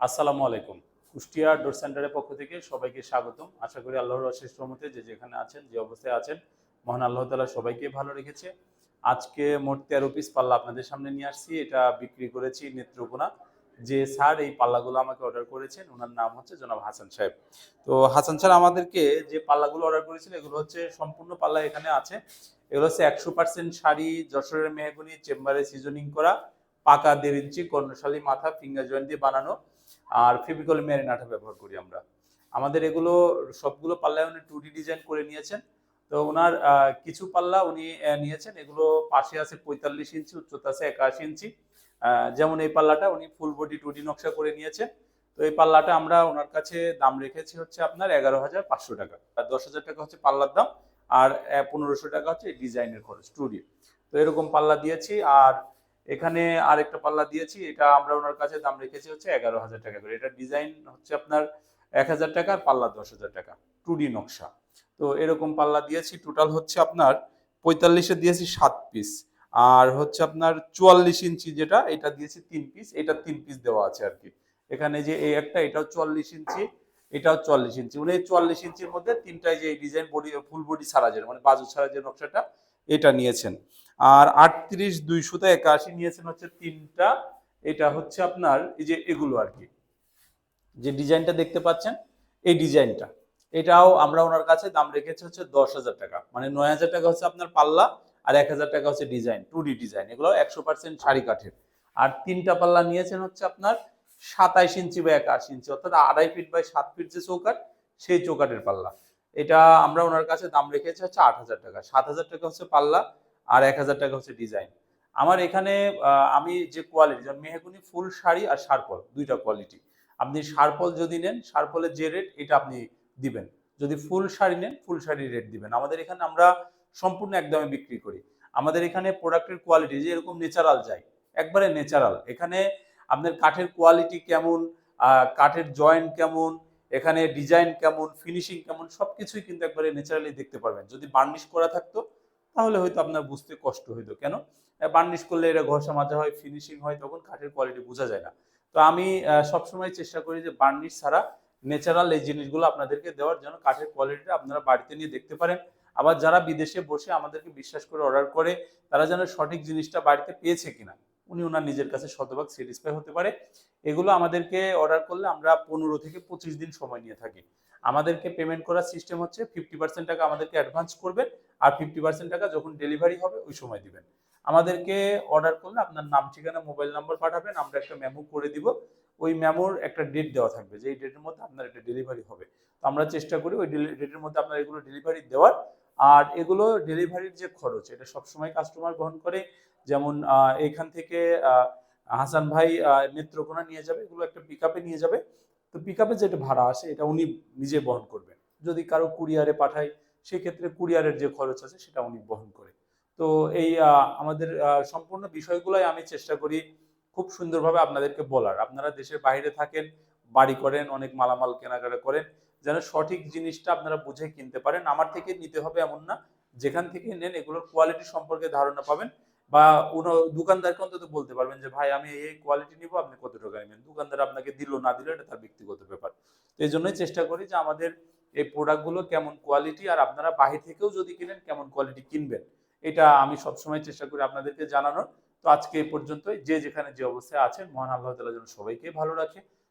আসসালামু আলাইকুম। কুষ্টিয়া ডোর সেন্টারের পক্ষ থেকে সবাইকে স্বাগতম। আশা করি আল্লাহর অশেষ রহমতে যে যেখানে আছেন, যে অবস্থায় আছেন, মহান আল্লাহ তালা সবাইকে ভালো রেখেছে। আজকে মোট তেরো পিস পাল্লা আপনাদের সামনে নিয়ে আসছি। এটা বিক্রি করেছি নেত্রকোনা। যে স্যার এই পাল্লাগুলো আমাকে অর্ডার করেছেন, ওনার নাম হচ্ছে জনাব হাসান সাহেব। তো হাসান স্যার, আমাদেরকে যে পাল্লাগুলো অর্ডার করেছিল এগুলো হচ্ছে সম্পূর্ণ পাল্লা এখানে আছে। এগুলো হচ্ছে একশো পার্সেন্ট শাড়ি, যশোরের মেহগুনি, চেম্বারে সিজনিং করা, পাকা দেড় ইঞ্চি কর্ণশালী মাথা, ফিঙ্গার জয়েন্ট দিয়ে বানানো। আর ফেভিকল ম্যারিনাটা ব্যবহার করি আমরা। আমাদের এগুলো সবগুলো পাল্লায় উনি টু ডিজাইন করে নিয়েছেন। তো ওনার কিছু পাল্লা উনি নিয়েছেন। এগুলো পাশে আছে পঁয়তাল্লিশ ইঞ্চি, উচ্চতা আছে একাশি ইঞ্চি। যেমন এই পাল্লাটা উনি ফুল বডি টু নকশা করে নিয়েছেন। তো এই পাল্লাটা আমরা ওনার কাছে দাম রেখেছি হচ্ছে আপনার এগারো হাজার পাঁচশো টাকা। আর দশ হাজার টাকা হচ্ছে পাল্লার দাম। আর পনেরোশো টাকা হচ্ছে ডিজাইনের খরচ টু তো এরকম পাল্লা দিয়েছি। আর এখানে আর একটা পাল্লা দিয়েছি, এটা আমরা ওনার কাছে দাম রেখেছি হচ্ছে এগারো হাজার টাকা করে। এটা ডিজাইন হচ্ছে আপনার এক হাজার টাকা, আর পাল্লা দশ হাজার টাকা টু ডি নকশা। তো এরকম পাল্লা দিয়েছি টোটাল হচ্ছে আপনার পঁয়তাল্লিশে দিয়েছি সাত পিস আর হচ্ছে আপনার চুয়াল্লিশ ইঞ্চি যেটা, এটা দিয়েছি তিন পিস এটা তিন পিস দেওয়া আছে আর কি। এখানে যে এই একটা, এটাও চুয়াল্লিশ ইঞ্চি, এটাও চুয়াল্লিশ ইঞ্চি। উনি চুয়াল্লিশ ইঞ্চির মধ্যে তিনটায় যে ডিজাইন বডি ফুল বডি ছাড়া যে মানে বাজু ছাড়া যে নকশাটা, এটা নিয়েছেন। আর আটত্রিশ দুইশোতে একাশি নিয়েছেন হচ্ছে তিনটা। এটা হচ্ছে আপনার এই যে এগুলো আর কি। যে ডিজাইনটা দেখতে পাচ্ছেন, এই ডিজাইনটা। এটাও আমরা ওনার কাছে দাম রেখেছি হচ্ছে দশ হাজার টাকা। মানে নয় হাজার টাকা হচ্ছে আপনার পাল্লা আর এক হাজার টাকা হচ্ছে ডিজাইন, টু ডি ডিজাইন। এগুলো একশো পার্সেন্ট শাড়ি কাঠের। আর তিনটা পাল্লা নিয়েছেন হচ্ছে আপনার সাতাইশ ইঞ্চি বা একাশি ইঞ্চি, অর্থাৎ আড়াই ফিট বাই সাত ফিট যে চৌকাট সেই চৌকাটের পাল্লা। এটা আমরা ওনার কাছে দাম রেখেছি হচ্ছে আট হাজার টাকা। সাত হাজার টাকা হচ্ছে পাল্লা আর এক হাজার টাকা হচ্ছে ডিজাইন আমার এখানে আমি যে কোয়ালিটি যেমন মেহগুনি ফুল শাড়ি আর শারপল দুইটা কোয়ালিটি আপনি শারপল যদি নেন শারপলের যে রেট এটা আপনি দিবেন। যদি ফুল শাড়ি নেন, ফুল শাড়ির রেট দিবেন। আমাদের এখানে আমরা সম্পূর্ণ একদমে বিক্রি করি। আমাদের এখানে প্রোডাক্টের কোয়ালিটি যে এরকম ন্যাচারাল যায়, একবারে ন্যাচারাল এখানে আপনার কাঠের কোয়ালিটি কেমন কাঠের জয়েন্ট কেমন, এখানে ডিজাইন কেমন ফিনিশিং কেমন, সবকিছুই কিন্তু একবারে ন্যাচারালি দেখতে পারবেন। যদি বার্নিশ করা থাকতো তাহলে হয়তো আপনার বুঝতে কষ্ট হইতো। কেন? বার্নিশ করলে এটা ঘষা মাজা হয় ফিনিশিং হয়, তখন কাঠের কোয়ালিটি বোঝা যায় না। তো আমি সবসময় চেষ্টা করি যে বার্নিশ ছাড়া ন্যাচারাল এই জিনিসগুলো আপনাদেরকে দেওয়ার জন্য কাঠের কোয়ালিটিটা আপনারা বাড়িতে নিয়ে দেখতে পারেন। আবার যারা বিদেশে বসে আমাদেরকে বিশ্বাস করে অর্ডার করে, তারা যেন সঠিক জিনিসটা বাড়িতে পেয়েছে কিনা। উনি ওনার নিজের কাছে শতভাগ স্যাটিসফাই হতে পারে। এগুলো আমাদেরকে অর্ডার করলে আমরা পনেরো থেকে পঁচিশ দিন সময় নিয়ে থাকি। আমাদেরকে পেমেন্ট করার সিস্টেম হচ্ছে ফিফটি পার্সেন্ট টাকা আমাদেরকে অ্যাডভান্স করবেন আর ফিফটি পার্সেন্ট টাকা যখন ডেলিভারি হবে ওই সময় দিবেন। আমাদেরকে অর্ডার করলে আপনার নাম, ঠিকানা মোবাইল নাম্বার পাঠাবেন, আমরা একটা মেমো করে দিব। ওই মেমোর একটা ডেট দেওয়া থাকবে যে এই ডেটের মধ্যে আপনার এটা ডেলিভারি হবে। তো আমরা চেষ্টা করি ওই ডেটের মধ্যে আপনার এগুলো ডেলিভারি দেওয়ার। আর এগুলো ডেলিভারির যে খরচ, এটা সবসময় কাস্টমার বহন করে। যেমন এখান থেকে হাসান ভাই নেত্রকোনা নিয়ে যাবে, এগুলো একটা পিক নিয়ে যাবে। তো পিক যেটা ভাড়া আসে, এটা উনি নিজে বহন করবেন। যদি কারও কুরিয়ারে পাঠায়, সেক্ষেত্রে কুরিয়ারের যে খরচ আছে, সেটা উনি বহন করে। তো এই আমাদের সম্পূর্ণ বিষয়গুলোই আমি চেষ্টা করি খুব সুন্দরভাবে আপনাদেরকে বলার। আপনারা দেশের বাইরে থাকেন বাড়ি করেন, অনেক মালামাল কেনাকাটা করেন, যেন সঠিক জিনিসটা আপনারা বুঝে কিনতে পারেন। আমার থেকে নিতে হবে এমন না। যেখান থেকে নেন, এগুলোর কোয়ালিটি সম্পর্কে ধারণা পাবেন। বা কোনো দোকানদারকে অন্তত বলতে পারবেন যে, ভাই, আমি এই কোয়ালিটি নিব, আপনি কত টাকা নেবেন? দোকানদার আপনাকে দিল, না দিল, এটা তার ব্যক্তিগত ব্যাপার। তো এই জন্যই চেষ্টা করি যে, আমাদের এই প্রোডাক্টগুলো কেমন কোয়ালিটি আর আপনারা বাহির থেকেও যদি কিনেন, কেমন কোয়ালিটি কিনবেন? এটা আমি সবসময় চেষ্টা করি আপনাদেরকে জানানোর। তো আজকে এই পর্যন্তই। যে যেখানে যে অবস্থায় আছেন, মহান আল্লাহ তালা যেন সবাইকে ভালো রাখে।